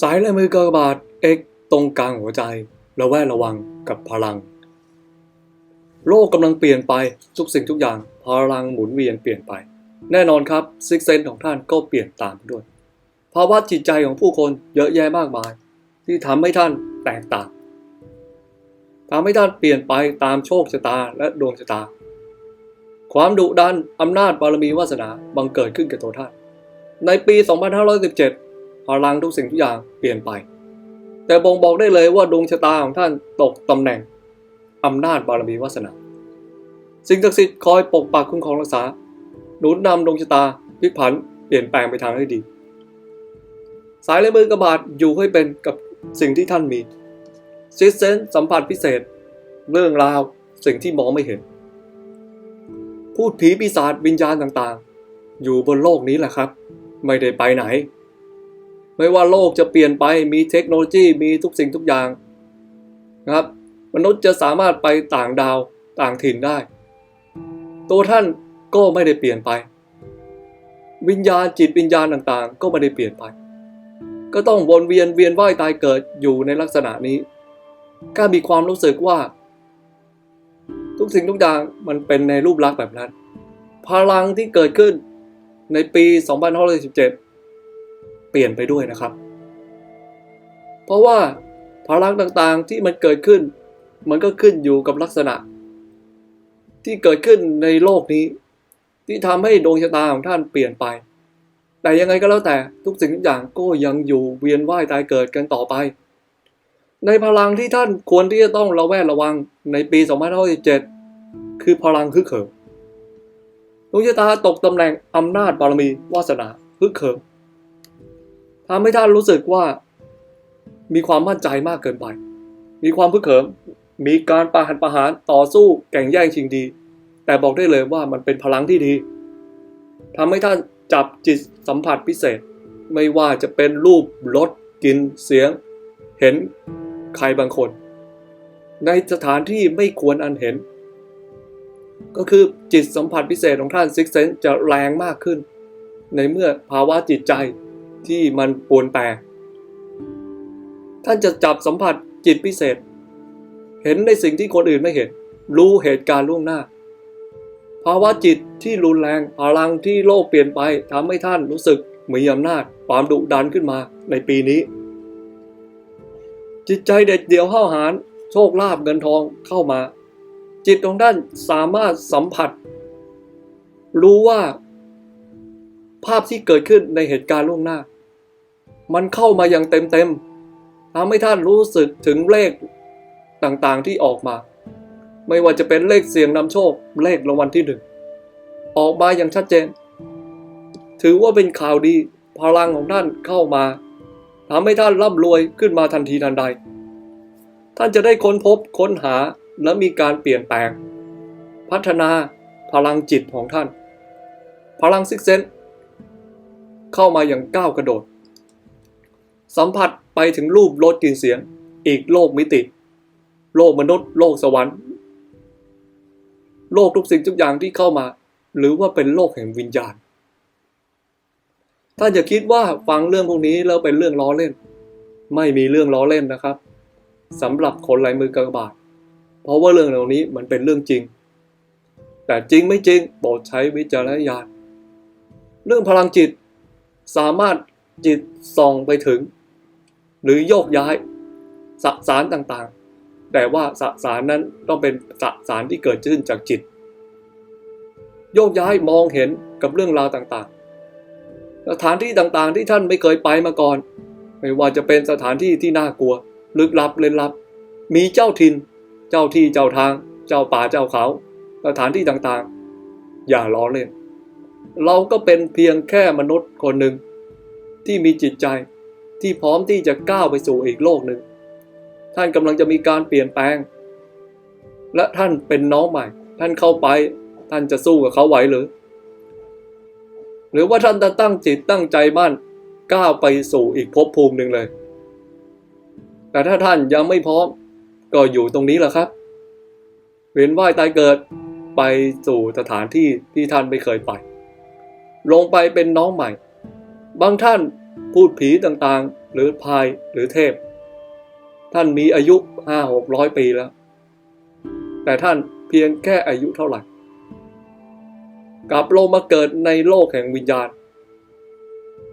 สายลายมือกากบาทเอกตรงกลางหัวใจ ระแวดระวังกับพลัง โลกกำลังเปลี่ยนไปทุกสิ่งทุกอย่างพลังหมุนเวียนเปลี่ยนไป แน่นอนครับซิกเซนของท่านก็เปลี่ยนตามด้วย ภาวะจิตใจของผู้คนเยอะแยะมากมาย ที่ทำให้ท่านแตกต่างทำให้ท่านเปลี่ยนไปตามโชคชะตาและดวงชะตา ความดุดันอำนาจบารมีวาสนาบังเกิดขึ้นกับตัวท่าน ในปี 2517 ลังทุกสิ่งทุกอย่างเปลี่ยนไป แต่บ่งบอกได้เลยว่าดวงชะตาของท่านตกตำแหน่งอำนาจบารมีวาสนา สิ่งศักดิ์สิทธิ์คอยปกปักคุ้มครองรักษา หนุนนำดวงชะตาพลิกผันเปลี่ยนแปลงไปทางที่ดี สายลายมือกระบาดอยู่ให้เป็นกับสิ่งที่ท่านมีซิสเซนสัมผัสพิเศษ เรื่องราวสิ่งที่มองไม่เห็น พูดผีปีศาจวิญญาณต่างๆ อยู่บนโลกนี้แหละครับ ไม่ได้ไปไหน ไม่ว่าโลกจะเปลี่ยนไปมีเทคโนโลยีมีทุกสิ่งทุกอย่างนะครับ มนุษย์จะสามารถไปต่างดาวต่างถิ่นได้ ตัวท่านก็ไม่ได้เปลี่ยนไป วิญญาณจิตวิญญาณต่างๆ ก็ไม่ได้เปลี่ยนไป ก็ต้องวนเวียนเวียนว่ายตายเกิดอยู่ในลักษณะนี้ก็มีความรู้สึกว่า ทุกสิ่งทุกอย่างมันเป็นในรูปลักษณ์แบบนั้น พลังที่เกิดขึ้นในปี 2517 เปลี่ยนไปด้วยนะครับ เพราะว่าพลังต่างๆที่มันเกิดขึ้น มันก็ขึ้นอยู่กับลักษณะ ที่เกิดขึ้นในโลกนี้ ที่ทำให้ดวงชะตาของท่านเปลี่ยนไป แต่ยังไงก็แล้วแต่ทุกสิ่งทุกอย่างก็ยังอยู่เวียนว่ายตายเกิดกันต่อไป ในพลังที่ท่านควรที่จะต้องระแวดระวังในปี 2517คือพลังฮึกเหิมดวงชะตาตกตำแหน่งอำนาจบารมีวาสนาฮึกเหิม ทำให้ท่านรู้สึกว่า มีความมั่นใจมากเกินไป มีความพึกเขิม มีการปะหันประหารต่อสู้แข่งแย่งชิงดี แต่บอกได้เลยว่ามันเป็นพลังที่ดีทำให้ท่านจับจิตสัมผัสพิเศษ ไม่ว่าจะเป็นรูปรสกลิ่นเสียง เห็นใครบางคน ในสถานที่ไม่ควรอันเห็น ก็คือจิตสัมผัสพิเศษของท่านซิกเซนจะแรงมากขึ้น ในเมื่อภาวะจิตใจ ที่มันปวนแปรท่านจะจับสัมผัสจิตพิเศษ เห็นในสิ่งที่คนอื่นไม่เห็น รู้เหตุการณ์ล่วงหน้า ภาวะจิตที่รุนแรงพลังที่โลกเปลี่ยนไปทำให้ท่านรู้สึกมีอำนาจความดุดันขึ้นมาในปีนี้ จิตใจเด็ดเดี่ยวห้าวหาญโชคลาภเงินทองเข้ามา จิตของท่านสามารถสัมผัส รู้ว่า ภาพที่เกิดขึ้นในเหตุการณ์ล่วงหน้า มันเข้ามาอย่างเต็มๆทำให้ท่านรู้สึกถึงเลขต่างๆที่ออกมา ไม่ว่าจะเป็นเลขเสียงนำโชคเลขรางวัลที่หนึ่งออกมาอย่างชัดเจน ถือว่าเป็นข่าวดีพลังของท่านเข้ามาทำให้ท่านร่ำรวยขึ้นมาทันทีทันใด ท่านจะได้ค้นพบค้นหาและมีการเปลี่ยนแปลง พัฒนาพลังจิตของท่าน พลังซิกเซน เข้ามาอย่างก้าวกระโดด สัมผัสไปถึงรูปรสกลิ่นเสียง อีกโลกมิติ โลกมนุษย์ โลกสวรรค์ โลกทุกสิ่งทุกอย่างที่เข้ามา หรือว่าเป็นโลกแห่งวิญญาณ ถ้าอย่าคิดว่าฟังเรื่องพวกนี้แล้วเป็นเรื่องล้อเล่น ไม่มีเรื่องล้อเล่นนะครับสำหรับคนลายมือกระบาดเพราะว่าเรื่องเหล่านี้มันเป็นเรื่องจริง แต่จริงไม่จริงโปรดใช้วิจารณญาณเรื่องพลังจิต สามารถจิตส่องไปถึง หรือโยกย้ายสสารต่างๆ แต่ว่าสสารนั้นต้องเป็นสสารที่เกิดขึ้นจากจิต โยกย้ายมองเห็นกับเรื่องราวต่างๆ สถานที่ต่างๆ ที่ท่านไม่เคยไปมาก่อน ไม่ว่าจะเป็นสถานที่ที่น่ากลัว ลึกลับเล่นลับ มีเจ้าถิ่นเจ้าที่เจ้าทาง เจ้าป่าเจ้าเขา สถานที่ต่างๆ อย่าล้อเล่น เราก็เป็นเพียงแค่มนุษย์คนหนึ่ง ที่มีจิตใจที่พร้อมที่จะก้าวไปสู่อีกโลกหนึ่ง ท่านกำลังจะมีการเปลี่ยนแปลง และท่านเป็นน้องใหม่ ท่านเข้าไป ท่านจะสู้กับเขาไหวหรือ หรือว่าท่านจะตั้งจิตตั้งใจมั่นก้าวไปสู่อีกภพภูมิหนึ่งเลย แต่ถ้าท่านยังไม่พร้อมก็อยู่ตรงนี้แหละครับ เวียนว่ายตายเกิดไปสู่สถานที่ที่ท่านไม่เคยไป ลงไปเป็นน้องใหม่ บางท่านพูดผีต่างๆ หรือพายหรือเทพ ท่านมีอายุห้าหกร้อยปีแล้ว แต่ท่านเพียงแค่อายุเท่าไหร่กลับลงมาเกิดในโลกแห่งวิญญาณ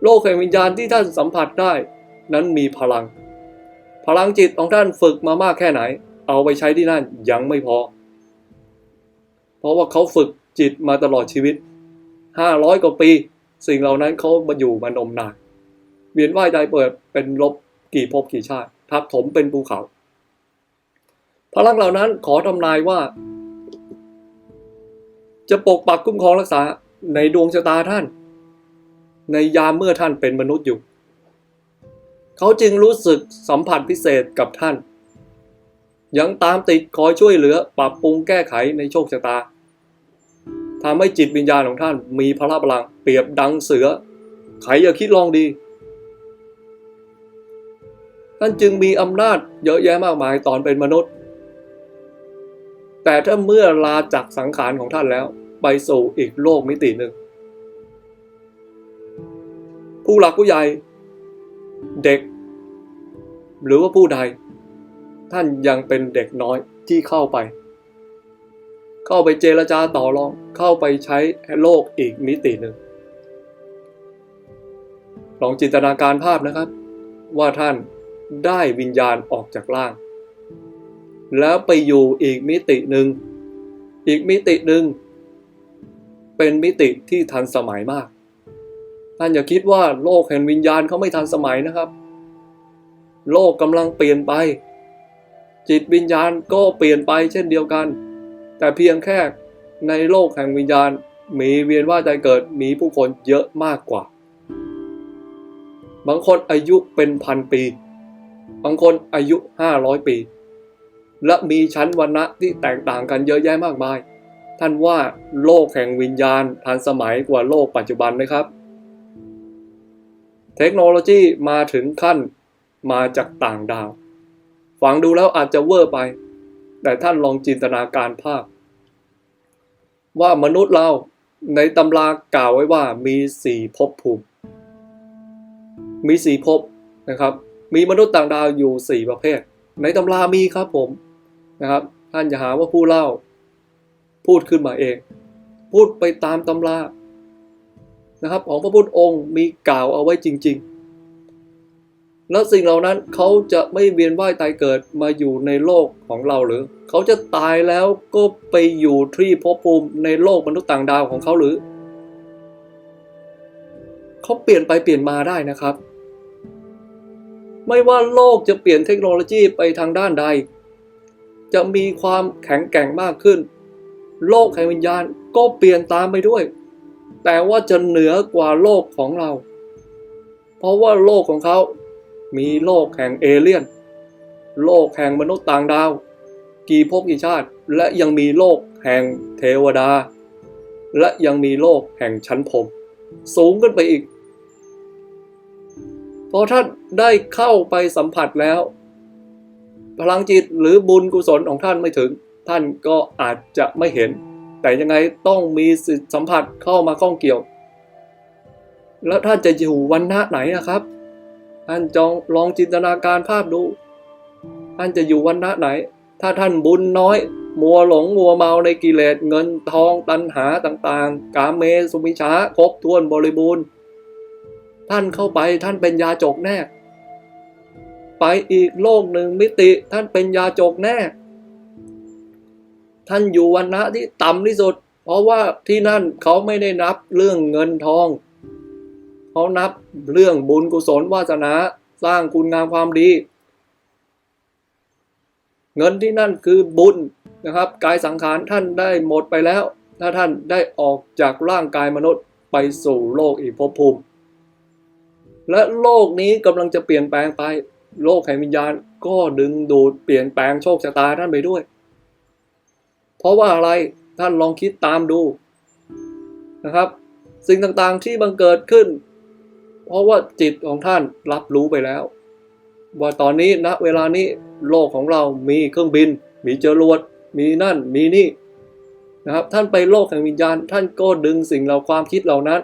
โลกแห่งวิญญาณที่ท่านสัมผัสได้นั้นมีพลัง พลังจิตของท่านฝึกมามากแค่ไหน เอาไปใช้ที่นั่นยังไม่พอ เพราะว่าเขาฝึกจิตมาตลอดชีวิต ห้าร้อยกว่าปี สิ่งเหล่านั้นเขามาอยู่มานมนานเวียนว่ายใจเปิดเป็นลบกี่ภพกี่ชาติทับถมเป็นภูเขา พลังเหล่านั้นขอทำนายว่า จะปกปักคุ้มครองรักษาในดวงชะตาท่าน ในยามเมื่อท่านเป็นมนุษย์อยู่ เขาจึงรู้สึกสัมผัสพิเศษกับท่าน ยังตามติดคอยช่วยเหลือปรับปรุงแก้ไขในโชคชะตา ทำให้จิตวิญญาณของท่าน มีพละพลัง เปรียบดังเสือ ใครอย่าคิดลองดี ท่านจึงมีอำนาจเยอะแยะมากมายตอนเป็นมนุษย์ แต่ถ้าเมื่อลาจากสังขารของท่านแล้ว ไปสู่อีกโลกมิติหนึ่ง ผู้หลักผู้ใหญ่ เด็ก หรือว่าผู้ใด ท่านยังเป็นเด็กน้อยที่เข้าไป เข้าไปเจรจาต่อรอง เข้าไปใช้โลกอีกมิติหนึ่ง ลองจินตนาการภาพนะครับ ว่าท่านได้วิญญาณออกจากร่าง แล้วไปอยู่อีกมิติหนึ่ง อีกมิติหนึ่ง เป็นมิติที่ทันสมัยมาก ท่านอย่าคิดว่าโลกแห่งวิญญาณเขาไม่ทันสมัยนะครับ โลกกำลังเปลี่ยนไป จิตวิญญาณก็เปลี่ยนไปเช่นเดียวกัน แต่เพียงแค่ในโลกแห่งวิญญาณมีเวียนว่ายใจเกิดมีผู้คนเยอะมากกว่า บางคนอายุเป็นพันปี บางคนอายุห้าร้อยปี และมีชั้นวรรณะที่แตกต่างกันเยอะแยะมากมาย ท่านว่าโลกแห่งวิญญาณทันสมัยกว่าโลกปัจจุบันไหมครับ เทคโนโลยีมาถึงขั้นมาจากต่างดาว ฟังดูแล้วอาจจะเวอร์ไป แต่ท่านลองจินตนาการภาพ ว่ามนุษย์เราในตำรากล่าวไว้ว่ามีสี่ภพภูมิ มีสี่ภพนะครับ มีมนุษย์ต่างดาวอยู่สี่ประเภท ในตำรามีครับผมนะครับ ท่านอย่าหาว่าผู้เล่า พูดขึ้นมาเอง พูดไปตามตำรานะครับ ของพระพุทธองค์มีกล่าวเอาไว้จริง ๆ แล้วสิ่งเหล่านั้นเขาจะไม่เวียนว่ายตายเกิดมาอยู่ในโลกของเราหรือ เขาจะตายแล้วก็ไปอยู่ที่ภพภูมิในโลกมนุษย์ต่างดาวของเขาหรือ เขาเปลี่ยนไปเปลี่ยนมาได้นะครับ ไม่ว่าโลกจะเปลี่ยนเทคโนโลยีไปทางด้านใด จะมีความแข็งแกร่งมากขึ้น โลกแห่งวิญญาณก็เปลี่ยนตามไปด้วย แต่ว่าจะเหนือกว่าโลกของเรา เพราะว่าโลกของเขา มีโลกแห่งเอเลี่ยน โลกแห่งมนุษย์ต่างดาว กี่ภพกี่ชาติ และยังมีโลกแห่งเทวดา และยังมีโลกแห่งชั้นพรมสูงขึ้นไปอีก พอท่านได้เข้าไปสัมผัสแล้ว พลังจิตหรือบุญกุศลของท่านไม่ถึง ท่านก็อาจจะไม่เห็น แต่ยังไงต้องมีสัมผัสเข้ามาข้องเกี่ยว แล้วท่านจะอยู่วันณะไหนอะครับ ท่านจองลองจินตนาการภาพดู ท่านจะอยู่วันณะไหน ถ้าท่านบุญน้อย มัวหลงมัวเมาในกิเลสเงินทองตัณหาต่างๆ กามเมสุมิชาครบถ้วนบริบูรณ์ ท่านเข้าไปท่านเป็นยาจกแน่ ไปอีกโลกหนึ่งมิติท่านเป็นยาจกแน่ ท่านอยู่วันณะที่ต่ำที่สุด เพราะว่าที่นั่นเขาไม่ได้นับเรื่องเงินทอง เขานับเรื่องบุญกุศลวาสนาสร้างคุณงามความดี เงินที่นั่นคือบุญนะครับ กายสังขารท่านได้หมดไปแล้ว ถ้าท่านได้ออกจากร่างกายมนุษย์ไปสู่โลกอีกภพภูมิ และโลกนี้กำลังจะเปลี่ยนแปลงไป โลกแห่งวิญญาณก็ดึงดูดเปลี่ยนแปลงโชคชะตาท่านไปด้วย เพราะว่าอะไรท่านลองคิดตามดูนะครับ สิ่งต่างๆที่บังเกิดขึ้น เพราะว่าจิตของท่านรับรู้ไปแล้ว ว่าตอนนี้ณเวลานี้โลกของเรามีเครื่องบิน มีจรวด มีนั่นมีนี่นะครับ ท่านไปโลกแห่งวิญญาณ ท่านก็ดึงสิ่งเราความคิดเหล่านั้น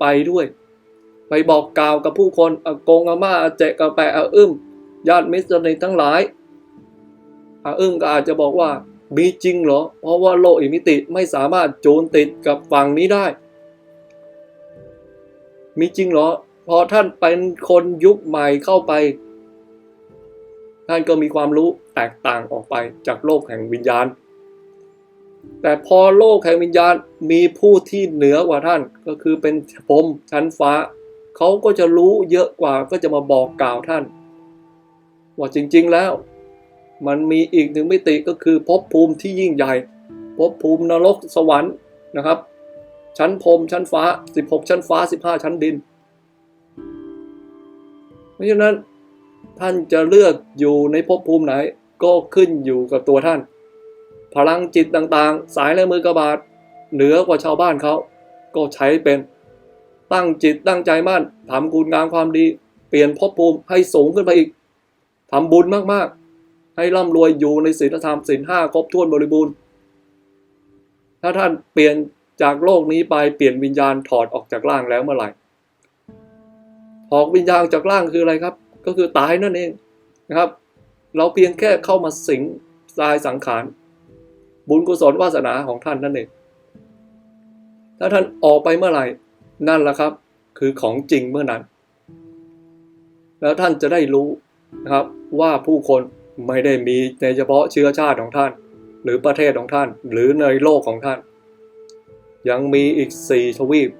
ไปด้วย ไปบอกกล่าวกับผู้คนอากงอาม่าอาเจกาแปอาอึ้มญาติมิตรสนิททั้งหลายอาอึ้มก็อาจจะบอกว่ามีจริงเหรอ เพราะว่าโลกอีกมิติไม่สามารถโจนติดกับฝั่งนี้ได้ มีจริงเหรอ พอท่านเป็นคนยุคใหม่เข้าไป ท่านก็มีความรู้แตกต่างออกไปจากโลกแห่งวิญญาณ แต่พอโลกแห่งวิญญาณมีผู้ที่เหนือกว่าท่านก็คือเป็นพรมชั้นฟ้า เขาก็จะรู้เยอะกว่าก็จะมาบอกกล่าวท่าน ว่าจริง ๆแล้ว มันมีอีกหนึ่งมิติก็คือภพภูมิที่ยิ่งใหญ่ภพภูมินรกสวรรค์นะครับ ชั้นพรมชั้นฟ้า 16 ชั้นฟ้า 15 ชั้นดิน เพราะฉะนั้นท่านจะเลือกอยู่ในภพภูมิไหน ก็ขึ้นอยู่กับตัวท่าน พลังจิตต่างๆ สายและมือกระบาดเหนือกว่าชาวบ้านเขา ก็ใช้เป็น ตั้งจิตตั้งใจมั่นทำคุณงามความดี เปลี่ยนภพภูมิให้สูงขึ้นไปอีกทำบุญมากๆ ให้ร่ำรวยอยู่ในศีลธรรมศีลห้าครบถ้วนบริบูรณ์ ถ้าท่านเปลี่ยนจากโลกนี้ไปเปลี่ยนวิญญาณถอดออกจากร่างแล้วเมื่อไหร่ ถอดวิญญาณจากร่างคืออะไรครับ ก็คือตายนั่นเองนะครับ เราเพียงแค่เข้ามาสิงทรายสังขาร บุญกุศลวาสนาของท่านนั่นเอง ถ้าท่านออกไปเมื่อไหร่ นั่นแหละครับ คือของจริงเมื่อนั้น แล้วท่านจะได้รู้นะครับว่าผู้คนไม่ได้มีในเฉพาะเชื้อชาติของท่าน หรือประเทศของท่าน หรือในโลกของท่าน ยังมีอีก4ทวีป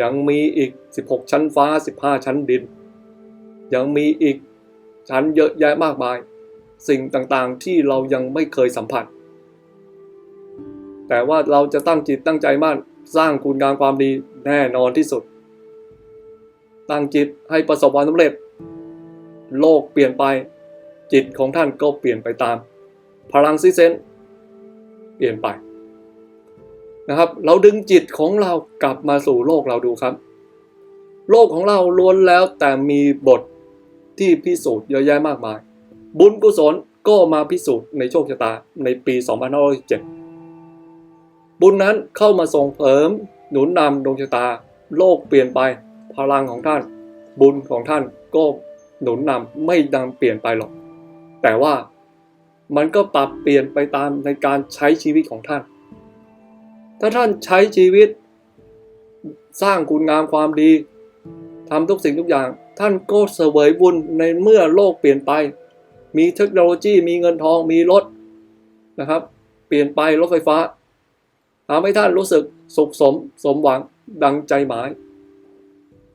ยังมีอีก 16 ชั้นฟ้า 15 ชั้นดิน ยังมีอีกชั้นเยอะแยะมากมาย สิ่งต่างๆที่เรายังไม่เคยสัมผัส แต่ว่าเราจะตั้งจิตตั้งใจมั่นสร้างคุณงามความดีแน่นอนที่สุด ตั้งจิตให้ประสบความสำเร็จ โลกเปลี่ยนไป จิตของท่านก็เปลี่ยนไปตาม พลังซิเซนเปลี่ยนไป นะครับ เราดึงจิตของเรากลับมาสู่โลกเราดูครับ โลกของเราล้วนแล้วแต่มีบทที่พิสูจน์เยอะแยะมากมาย บุญกุศลก็มาพิสูจน์ในโชคชะตาในปี2507บุญนั้นเข้ามาส่งเสริมหนุนนำดวงชะตา โลกเปลี่ยนไปพลังของท่าน บุญของท่านก็หนุนนำไม่นำเปลี่ยนไปหรอก แต่ว่ามันก็ปรับเปลี่ยนไปตามในการใช้ชีวิตของท่าน ถ้าท่านใช้ชีวิต สร้างคุณงามความดีทำทุกสิ่งทุกอย่าง ท่านก็เสวยบุญในเมื่อโลกเปลี่ยนไป มีเทคโนโลยีมีเงินทองมีรถนะครับ เปลี่ยนไปรถไฟฟ้าทำให้ท่านรู้สึกสุขสมสมหวังดังใจหมายจ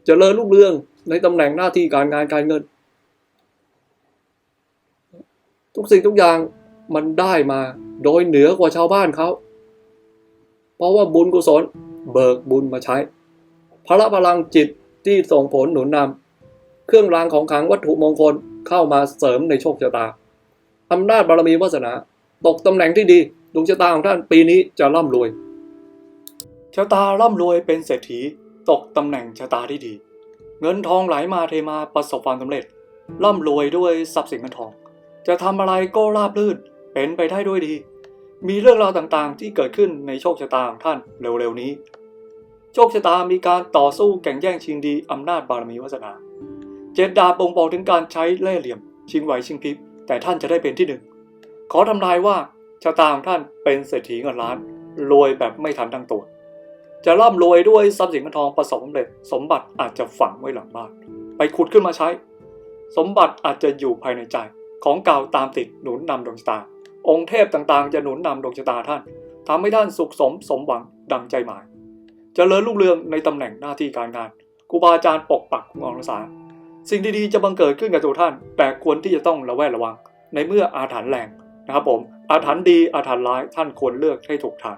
เจริญรุ่งเรืองในตำแหน่งหน้าที่การงานการเงิน ทุกสิ่งทุกอย่างมันได้มาโดยเหนือกว่าชาวบ้านเขา เพราะว่าบุญกุศลเบิกบุญมาใช้ พละพลังจิตที่ส่งผลหนุนนำเครื่องรางของขลังวัตถุมงคลเข้ามาเสริมในโชคชะตาอำนาจบารมีวาสนา ตกตำแหน่งที่ดีดวงชะตาของท่านปีนี้จะร่ำรวยชะตาร่ำรวยเป็นเศรษฐีตกตำแหน่งชะตาที่ดี เงินทองไหลมาเทมาประสบความสำเร็จ ร่ำรวยด้วยทรัพย์สินเงินทอง จะทำอะไรก็ราบรื่นเป็นไปได้ด้วยดี มีเรื่องราวต่างๆ ที่เกิดขึ้นในโชคชะตาของท่านเร็วๆนี้ โชคชะตามีการต่อสู้แข่งแย่งชิงดีอำนาจบารมีวาสนา เจดดาบ่งบอกถึงการใช้เล่ห์เหลี่ยม ชิงไหวชิงพริบแต่ท่านจะได้เป็นที่หนึ่งขอทำนายว่าชะตาของท่านเป็นเศรษฐีเงินล้านรวยแบบไม่ทันตั้งตัว จะร่ำรวยด้วยทรัพย์สินเงินทองประสบความสำเร็จ สมบัติอาจจะฝังไว้หลังบ้านไปขุดขึ้นมาใช้ สมบัติอาจจะอยู่ภายในใจ ของเก่าตามติดหนุนนำดวงชะตา องค์เทพต่างๆ จะหนุนนำดวงชะตาท่านทำให้ท่านสุขสมสมหวังดังใจหมายจเจริญรุ่งเรืองในตำแหน่งหน้าที่การงานครูบาอาจารย์ปกปักคุ้มครองรักษา สิ่งดีๆจะบังเกิดขึ้นกับตัวท่าน แต่ควรที่จะต้องระแวดระวัง ในเมื่ออาถรรพ์แรงนะครับผมอาถรรพ์ดีอาถรรพ์ร้ายท่านควรเลือกให้ถูกทาง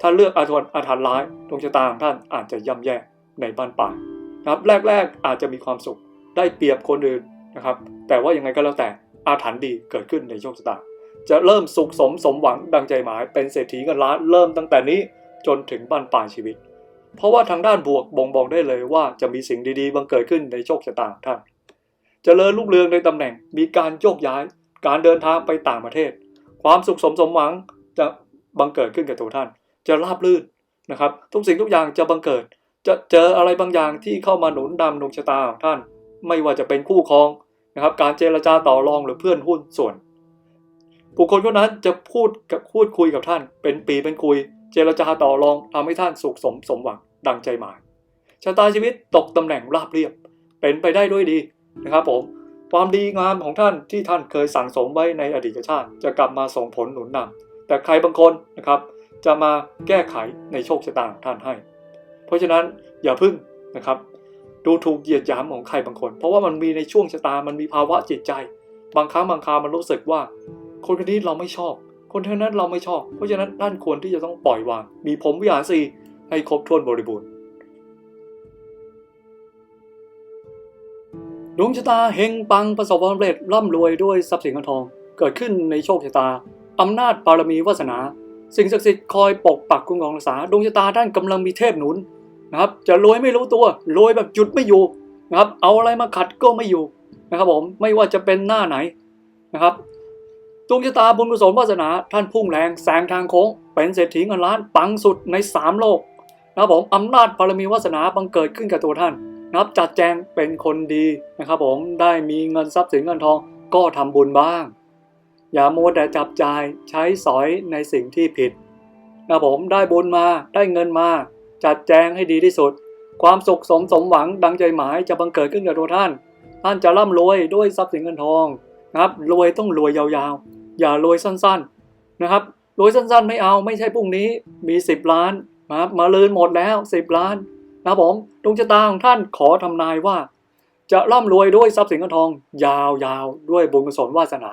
ถ้าเลือกอาถรรพ์อาถรรพ์ร้ายดวงชะตาของท่านอาจจะย่ำแย่ในบ้านปลายนะครับแรกๆอาจจะมีความสุขได้เปรียบคนอื่นนะครับแต่ว่ายังไงก็แล้วแต่อาถรรพ์ดีเกิดขึ้นในโชคชะตา จะเริ่มสุขสมสมหวังดังใจหมายเป็นเศรษฐีเงินล้านเริ่มตั้งแต่นี้จนถึงบ้านปลายชีวิต เพราะว่าทางด้านบวกบ่งบอกได้เลยว่าจะมีสิ่งดีๆบังเกิดขึ้นในโชคชะตาของท่านจเจริญรุ่งเรืองในตำแหน่งมีการโยกย้าย การเดินทางไปต่างประเทศ ความสุขสมสมหวังจะบังเกิดขึ้นกับตัวท่าน จะราบรื่นนะครับ ทุกสิ่งทุกอย่างจะบังเกิด จะเจออะไรบางอย่างที่เข้ามาหนุนนำดวงชะตาของท่าน ไม่ว่าจะเป็นคู่ครองนะครับ การเจรจาต่อรองหรือเพื่อนหุ้นส่วน บุคคลคนนั้นจะพูดกับพูดคุยกับท่าน เป็นปีเป็นคุย เจรจาต่อรองทำให้ท่านสุขสมสมหวังดังใจหมายชะตาชีวิตตกตำแหน่งราบเรียบ เป็นไปได้ด้วยดีนะครับผมความดีงามของท่านที่ท่านเคยสั่งสมไว้ในอดีตชาติ จะกลับมาส่งผลหนุนนำแต่ใครบางคนนะครับ จะมาแก้ไขในโชคชะตาของท่านให้ เพราะฉะนั้นอย่าพึ่งนะครับ ดูถูกเหยียดหยามของใครบางคน เพราะว่ามันมีในช่วงชะตามันมีภาวะจิตใจ บางครั้งบางคราวมันรู้สึกว่า คนคนนี้เราไม่ชอบ คนคนนั้นเราไม่ชอบ เพราะฉะนั้นท่านควรที่จะต้องปล่อยวาง มีผมวิหารสีให้ครบถ้วนบริบูรณ์ดวงชะตาเฮงปังประสบความสำเร็จร่ำรวยด้วยทรัพย์สินเงินทอง เกิดขึ้นในโชคชะตาอำนาจบารมีวาสนา สิ่งศักดิ์สิทธิ์คอยปกปักคุ้มครองรักษาดวงชะตาท่านกำลังมีเทพหนุนนะครับ จะรวยไม่รู้ตัวรวยแบบหยุดไม่อยู่นะครับ เอาอะไรมาขัดก็ไม่อยู่นะครับผมไม่ว่าจะเป็นหน้าไหนนะครับ ดวงชะตาบุญกุศลวาสนา ท่านพุ่งแรงแซงทางโค้ง เป็นเศรษฐีเงินล้านปังสุดในสามโลกนะครับผมอำนาจบารมีวาสนาบังเกิดขึ้นกับตัวท่านนับจัดแจงเป็นคนดีนะครับผมได้มีเงินทรัพย์สินเงินทองก็ทำบุญบ้าง อย่ามัวแต่จับจ่ายใช้สอยในสิ่งที่ผิดนะผมได้บุญมาได้เงินมา จัดแจงให้ดีที่สุด ความสุขสมสมหวังดังใจหมายจะบังเกิดขึ้นกับตัวท่าน ท่านจะร่ำรวยด้วยทรัพย์สินเงินทองนะครับรวยต้องรวยยาวๆ อย่ารวยสั้นๆนะครับรวยสั้นๆ ไม่เอาไม่ใช่พรุ่งนี้มี 10 ล้านนะครับมาลืนหมดแล้ว 10 ล้านนะผมดวงชะตาของท่านขอทำนายว่า จะร่ำรวยด้วยทรัพย์สินเงินทอง ยาวๆ ด้วยบุญกุศลวาสนา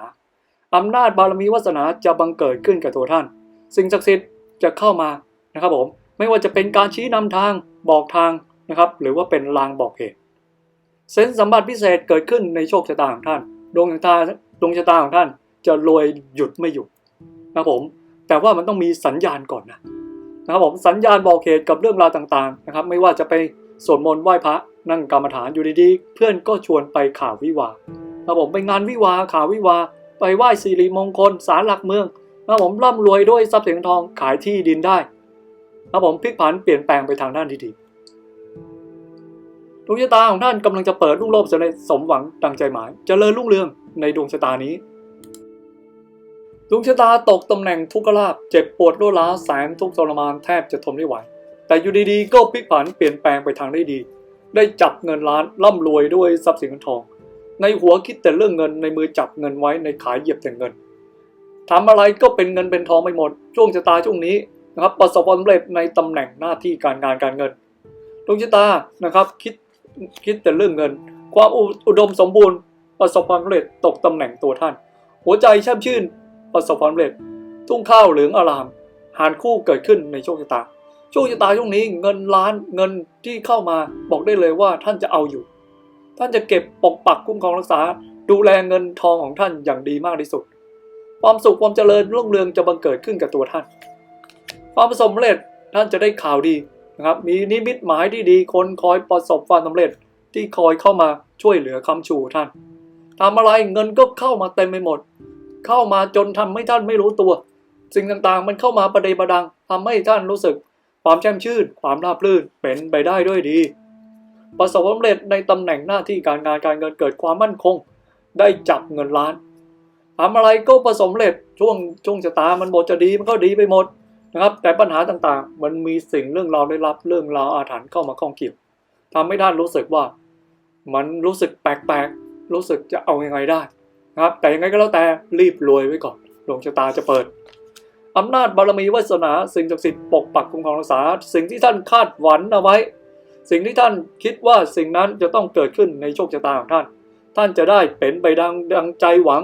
อำนาจบารมีวาสนาจะบังเกิดขึ้นกับตัวท่าน สิ่งศักดิ์สิทธิ์จะเข้ามานะครับผมไม่ว่าจะเป็นการชี้นำทางบอกทางนะครับหรือว่าเป็นลางบอกเหตุเซนส์สมบัติพิเศษเกิดขึ้นในโชคชะตาของท่าน ดวงชะตาดวงชะตาของท่าน จะรวยหยุดไม่หยุดนะผม แต่ว่ามันต้องมีสัญญาณก่อนนะนะครับผมสัญญาณบอกเหตุกับเรื่องราวต่างๆนะครับ ไม่ว่าจะไปสวดมนต์ไหว้พระนั่งกรรมฐานอยู่ดีๆ เพื่อนก็ชวนไปข่าววิวานะผมไปงานวิวาข่าววิวา ไปไหว้สิริมงคลศาลหลักเมืองนะผมร่ำรวยด้วยทรัพย์สินทองขายที่ดินได้นะผมพลิกผันเปลี่ยนแปลงไปทางด้านที่ดีดวงชะตาของท่านกำลังจะเปิดลุ่งโลภสำเร็จสมหวังดังใจหมายจเจริญรุ่งเรืองในดวงชะตานี้ ดวงชะตาตกตำแหน่งทุกขลาภเจ็บปวดรวดร้าแสนทุกทรมานแทบจะทนไม่ไหว แต่อยู่ดีๆ ก็พลิกผันเปลี่ยนแปลงไปทางได้ดี ได้จับเงินล้านร่ำรวยด้วยทรัพย์สินเงินทอง ในหัวคิดแต่เรื่องเงินในมือจับเงินไว้ในขายเหยียบแต่เงินทำอะไรก็เป็นเงินเป็นทองไปหมด ช่วงชะตาช่วงนี้นะครับประสบความสำเร็จในตำแหน่งหน้าที่การงานการเงินดวงชะตานะครับคิดคิดแต่เรื่องเงิน ความอุอุดมสมบูรณ์ ประสบความสำเร็จตกตำแหน่งตัวท่าน หัวใจแช่มชื่น ประสบความสำเร็จ ทุ่งข้าวเหลืองอาราม หารคู่เกิดขึ้นในโชคชะตา โชคชะตาช่วงนี้เงินล้านเงินที่เข้ามาบอกได้เลยว่าท่านจะเอาอยู่ ท่านจะเก็บปกปักคุ้มครองรักษา ดูแลเงินทองของท่านอย่างดีมากที่สุด ความสุขความเจริญรุ่งเรืองจะบังเกิดขึ้นกับตัวท่าน ความประสบความสำเร็จท่านจะได้ข่าวดีนะครับ มีนิมิตหมายที่ดีคนคอยประสบความสำเร็จที่คอยเข้ามาช่วยเหลือคำชูท่านทำอะไรเงินก็เข้ามาเต็มไปหมด เข้ามาจนทำให้ท่านไม่รู้ตัว สิ่งต่างๆ มันเข้ามาประเดประดังทำให้ท่านรู้สึก ความแช่มชื่น ความราบรื่นเป็นไปได้ด้วยดี ประสบความสำเร็จในตำแหน่งหน้าที่การงานการเงินเกิดความมั่นคง ได้จับเงินล้านทำอะไรก็ประสบเร็จช่วงช่วงชะตามันบทจะดีมันก็ดีไปหมดนะครับ แต่ปัญหาต่างๆ มันมีสิ่งเรื่องราวได้รับเรื่องราวอาถรรพ์เข้ามาข้องเกี่ยวทำให้ท่านรู้สึกว่า มันรู้สึกแปลกๆรู้สึกจะเอายังไงได้ นะครับแต่ยังไงก็แล้วแต่รีบรวยไว้ก่อนดวงชะตาจะเปิดอำนาจบารมีวาสนาสิ่งศักดิ์สิทธิ์ปกปักคุ้มครองรักษา สิ่งที่ท่านคาดหวังเอาไว้ สิ่งที่ท่านคิดว่าสิ่งนั้นจะต้องเกิดขึ้นในโชคชะตาของท่าน ท่านจะได้เป็นไปดังดังใจหวัง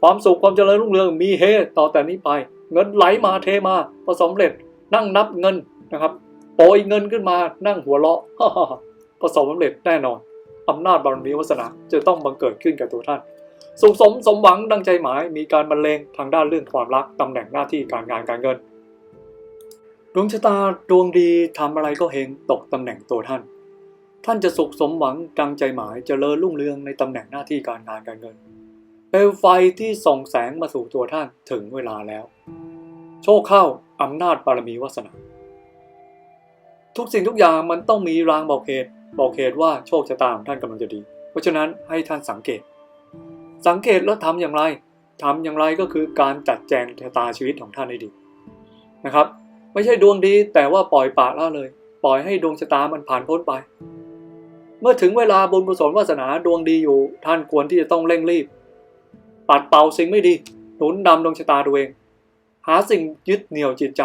ความสุขความเจริญรุ่งเรืองมีเฮต่อแต่นี้ไป เงินไหลมาเทมาประสมเร็จ นั่งนับเงินนะครับโปรยเงินขึ้นมานั่งหัวเราะประสบความสำเร็จแน่นอนอำนาจบารมีวาสนาจะต้องบังเกิดขึ้นกับตัวท่าน สุขสมสมหวังดังใจหมาย มีการบรรเลงทางด้านเรื่องความรักตำแหน่งหน้าที่การงานการเงิน ดวงชะตาดวงดีทำอะไรก็เฮงตกตำแหน่งตัวท่าน ท่านจะสุขสมหวังดังใจหมายจเจริญรุ่งเรืองในตำแหน่งหน้าที่การงานการเงินเปลวไฟที่ส่องแสงมาสู่ตัวท่านถึงเวลาแล้ว โชคเข้าอำนาจบารมีวาสนา ทุกสิ่งทุกอย่างมันต้องมีรางบอกเหตุบอกเหตุว่าโชคชะตาของท่านกำลังจะดี เพราะฉะนั้นให้ท่านสังเกต สังเกตแล้วทำอย่างไรทำอย่างไรก็คือการจัดแจงชะตาชีวิตของท่านให้ดีนะครับ ไม่ใช่ดวงดีแต่ว่าปล่อยปละละเลย ปล่อยให้ดวงชะตามันผ่านพ้นไป เมื่อถึงเวลาบุญกุศลวาสนาดวงดีอยู่ ท่านควรที่จะต้องเร่งรีบ ปัดเป่าสิ่งไม่ดีหนุนนำดวงชะตาตัวเอง หาสิ่งยึดเหนี่ยวจิตใจ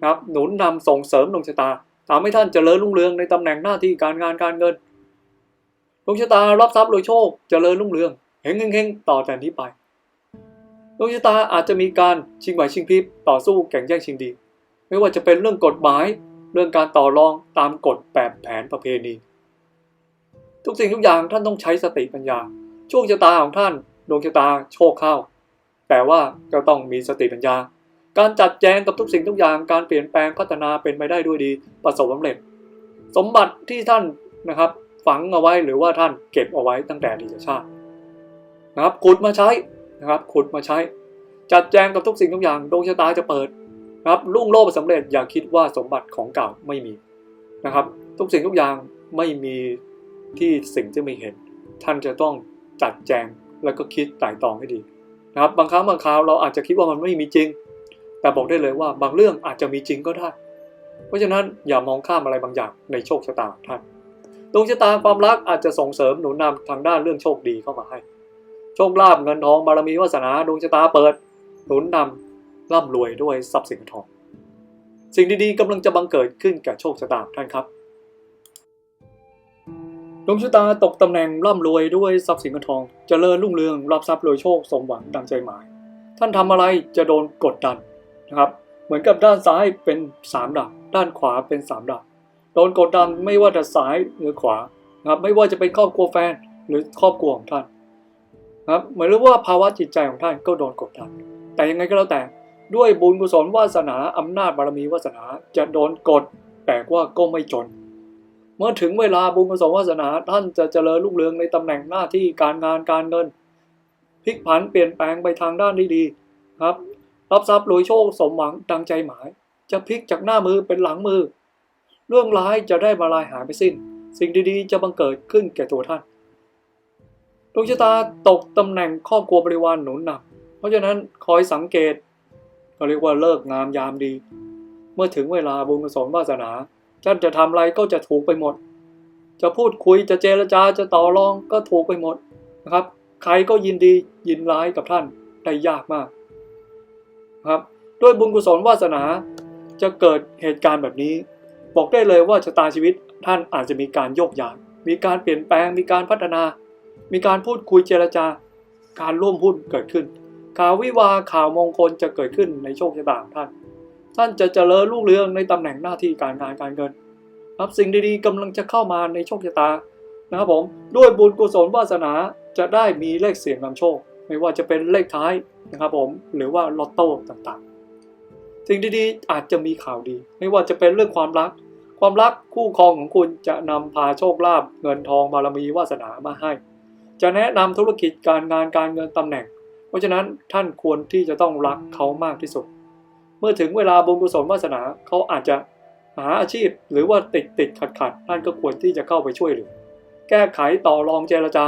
นะครับหนุนนำส่งเสริมดวงชะตาทำให้ท่านเจริญรุ่งเรืองในตำแหน่งหน้าที่การงานการเงินดวงชะตารับทรัพย์โดยโชคเจริญรุ่งเรือง เฮงเฮงๆต่อแต่นี้ไปดวงชะตาอาจจะมีการชิงไหวชิงพริบต่อสู้แข่งแย่งชิงดี ไม่ว่าจะเป็นเรื่องกฎหมายเรื่องการต่อรองตามกฎแบบแผนประเพณี ทุกสิ่งทุกอย่างท่านต้องใช้สติปัญญาโชคชะตาของท่านดวงชะตาโชคเข้า แต่ว่าก็ต้องมีสติปัญญา การจัดแจงกับทุกสิ่งทุกอย่างการเปลี่ยนแปลงพัฒนาเป็นไปได้ด้วยดี ประสบความสำเร็จ สมบัติที่ท่านนะครับฝังเอาไว้หรือว่าท่านเก็บเอาไว้ตั้งแต่ดีชาติ นะครับขุดมาใช้นะครับขุดมาใช้ จัดแจงกับทุกสิ่งทุกอย่างดวงชะตาจะเปิดนะครับรุ่งโรจน์สำเร็จอย่าคิดว่าสมบัติของเก่าไม่มีนะครับ ทุกสิ่งทุกอย่างไม่มีที่สิ่งที่ไม่เห็น ท่านจะต้องจัดแจงแล้วก็คิดไต่ตองให้ดีนะครับ บางครั้งบางคราวเราอาจจะคิดว่ามันไม่มีจริง แต่บอกได้เลยว่าบางเรื่องอาจจะมีจริงก็ได้ เพราะฉะนั้นอย่ามองข้ามอะไรบางอย่างในโชคชะตาท่านดวงชะตาความรักอาจจะส่งเสริมหนุนนำทางด้านเรื่องโชคดีเข้ามาให้ โชคลาภเงินทองบารมีวาสนาดวงชะตาเปิด หนุนนำร่ำรวยด้วยทรัพย์สินทอง สิ่งดีๆกำลังจะบังเกิดขึ้นกับโชคชะตาท่านครับดวงชะตาตกตำแหน่งร่ำรวยด้วยทรัพย์สินเงินทองเจริญรุ่งเรืองรับทรัพย์รวยโชคสมหวังดังใจหมาย ท่านทำอะไรจะโดนกดดันนะครับ เหมือนกับด้านซ้ายเป็นสามดาบด้านขวาเป็นสามดาบโดนกดดันไม่ว่าจะซ้ายหรือขวานะครับไม่ว่าจะเป็นครอบครัวแฟนหรือครอบครัวของท่าน นะครับเหมือนว่าภาวะจิตใจของท่านก็โดนกดดัน แต่ยังไงก็แล้วแต่ด้วยบุญกุศลวาสนาอำนาจบารมีวาสนาจะโดนกด แต่ว่าก็ไม่จน เมื่อถึงเวลาบุญกุศลวาสนาท่านจะเจริญรุ่งเรืองในตำแหน่งหน้าที่การงานการเงินพลิกผันเปลี่ยนแปลงไปทางด้านที่ดีครับ รับทรัพย์รวยโชคสมหวังดังใจหมาย จะพลิกจากหน้ามือเป็นหลังมือ เรื่องร้ายจะได้มาลายหายไปสิ้น สิ่งดีๆ จะบังเกิดขึ้นแก่ตัวท่าน ดวงชะตาตกตำแหน่งครอบครัวบริวารหนุนนำเพราะฉะนั้นคอยสังเกตก็เรียกว่าเลิกงามยามดี เมื่อถึงเวลาบุญกุศลวาสนาท่านจะทำอะไรก็จะถูกไปหมด จะพูดคุยจะเจรจาจะต่อรองก็ถูกไปหมดนะครับ ใครก็ยินดียินร้ายกับท่านได้ยากมากครับด้วยบุญกุศลวาสนาจะเกิดเหตุการณ์แบบนี้ บอกได้เลยว่าชะตาชีวิตท่านอาจจะมีการโยกย้ายมีการเปลี่ยนแปลงมีการพัฒนา มีการพูดคุยเจรจาการร่วมหุ้นเกิดขึ้น ข่าววิวาข่าวมงคลจะเกิดขึ้นในโชคชะตาของท่าน ท่านจะเจริญรุ่งเรืองในตำแหน่งหน้าที่การงานการเงินครับสิ่งดีๆกำลังจะเข้ามาในโชคชะตานะครับผมด้วยบุญกุศลวาสนาจะได้มีเลขเสียงนำโชค ไม่ว่าจะเป็นเลขท้ายนะครับผมหรือว่าลอตโต้ต่างๆ สิ่งดีๆอาจจะมีข่าวดี ไม่ว่าจะเป็นเรื่องความรัก ความรักคู่ครองของคุณจะนำพาโชคลาภเงินทองบารมีวาสนามาให้ จะแนะนำธุรกิจการงานการเงินตำแหน่ง เพราะฉะนั้นท่านควรที่จะต้องรักเขามากที่สุด เมื่อถึงเวลาบุญกุศลวาสนาเขาอาจจะหาอาชีพหรือว่าติดติดขัดขัดท่านก็ควรที่จะเข้าไปช่วยเหลือ แก้ไขต่อรองเจรจา